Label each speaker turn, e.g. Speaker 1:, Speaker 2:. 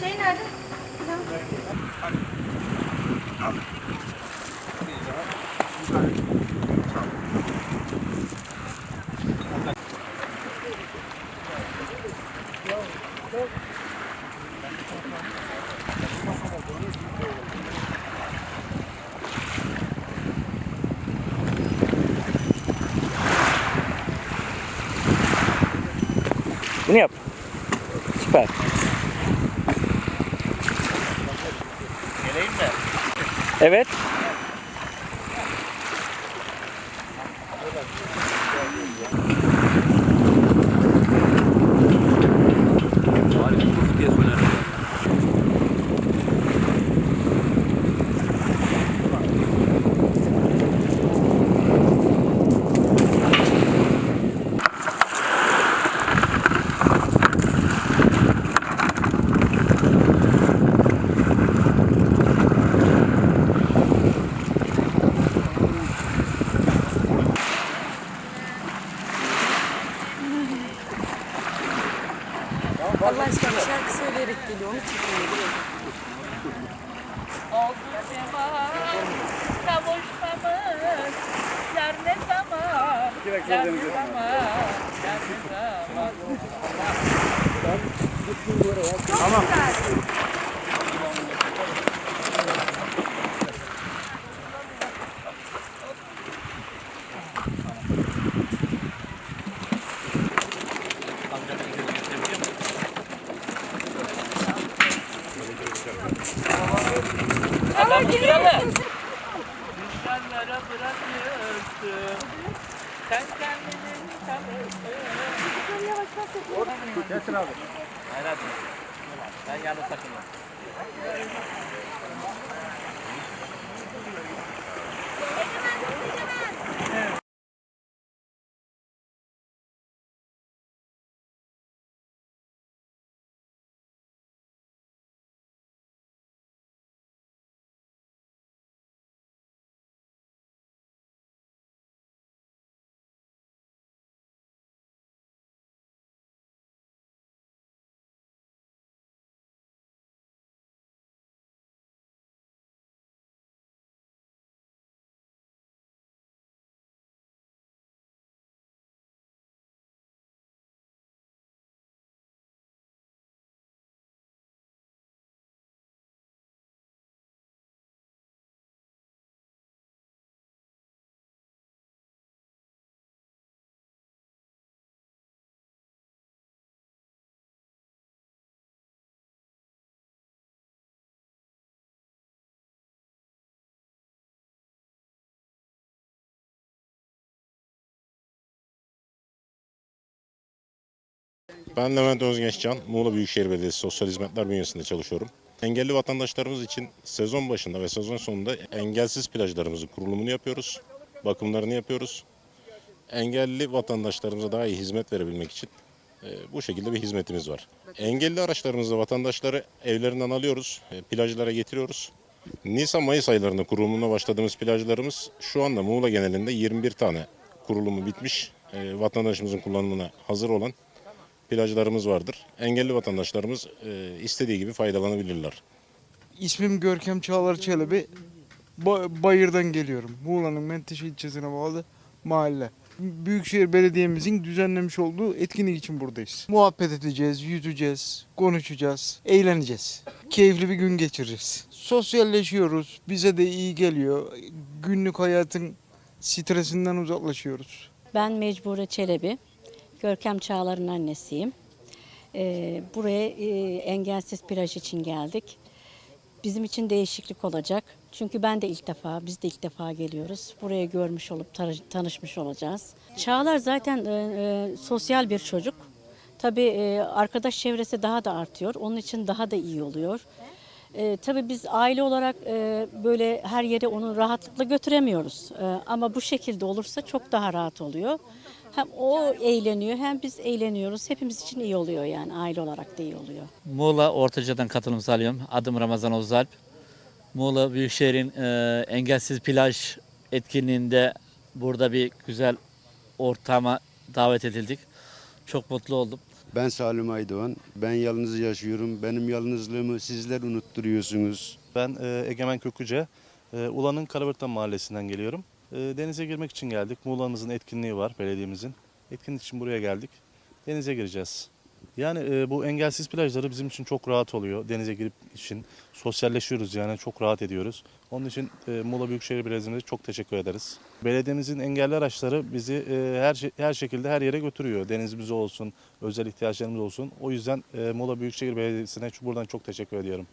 Speaker 1: Şey nerede?
Speaker 2: Bunu yap. Süper.
Speaker 3: Geleyim mi?
Speaker 2: Evet.
Speaker 3: Harika diye.
Speaker 4: Oldu zaman kavuşmamız Yar ne zaman? Yar ne zaman? Yar ne zaman Adam duralım. Rüzgarlara bırakıyorsun. Sen kendini tanırsın.
Speaker 3: Getir abi. Hayır hadi. Ben yalnız takılmam.
Speaker 5: Ben Levent Özgeçcan, Muğla Büyükşehir Belediyesi Sosyal Hizmetler bünyesinde çalışıyorum. Engelli vatandaşlarımız için sezon başında ve sezon sonunda engelsiz plajlarımızın kurulumunu yapıyoruz, bakımlarını yapıyoruz. Engelli vatandaşlarımıza daha iyi hizmet verebilmek için e, bu şekilde bir hizmetimiz var. Engelli araçlarımızla vatandaşları evlerinden alıyoruz, e, plajlara getiriyoruz. Nisan-Mayıs aylarında kurulumuna başladığımız plajlarımız şu anda Muğla genelinde 21 tane kurulumu bitmiş, e, vatandaşımızın kullanımına hazır olan plajlarımız vardır. Engelli vatandaşlarımız e, istediği gibi faydalanabilirler.
Speaker 6: İsmim Görkem Çağlar Çelebi. Ba- Bayır'dan geliyorum. Muğla'nın Menteşe ilçesine bağlı mahalle. Büyükşehir Belediye'mizin düzenlemiş olduğu etkinlik için buradayız. Muhabbet edeceğiz, yüzeceğiz, konuşacağız, eğleneceğiz. Keyifli bir gün geçireceğiz. Sosyalleşiyoruz, bize de iyi geliyor. Günlük hayatın stresinden uzaklaşıyoruz.
Speaker 7: Ben Mecbure Çelebi. Görkem Çağlar'ın annesiyim. Ee, buraya e, engelsiz plaj için geldik. Bizim için değişiklik olacak. Çünkü ben de ilk defa, biz de ilk defa geliyoruz. Buraya görmüş olup tanışmış olacağız. Çağlar zaten e, e, sosyal bir çocuk. Tabii arkadaş çevresi daha da artıyor. Onun için daha da iyi oluyor. E, tabii biz aile olarak e, böyle her yere onu rahatlıkla götüremiyoruz. E, ama bu şekilde olursa çok daha rahat oluyor. Hem o eğleniyor hem biz eğleniyoruz. Hepimiz için iyi oluyor yani aile olarak da iyi oluyor.
Speaker 3: Muğla Ortaca'dan katılım sağlıyorum. Adım Ramazan Ozalp. Muğla Büyükşehir'in e, engelsiz plaj etkinliğinde burada bir güzel ortama davet edildik. Çok mutlu oldum.
Speaker 1: Ben Salim Aydoğan. Ben yalnız yaşıyorum. Benim yalnızlığımı sizler unutturuyorsunuz.
Speaker 8: Ben e, Egemen Köküce. E, Ula'nın Karabırtan Mahallesi'nden geliyorum. E, denize girmek için geldik. Muğla'mızın etkinliği var, belediyemizin. Etkinlik için buraya geldik. Denize gireceğiz. Yani e, bu engelsiz plajları bizim için çok rahat oluyor. Denize girip için sosyalleşiyoruz yani çok rahat ediyoruz. Onun için e, Muğla Büyükşehir Belediye'mize çok teşekkür ederiz. Belediyemizin engelli araçları bizi e, her her şekilde her yere götürüyor. Denizimiz olsun, özel ihtiyaçlarımız olsun. O yüzden e, Muğla Büyükşehir Belediyesi'ne buradan çok teşekkür ediyorum.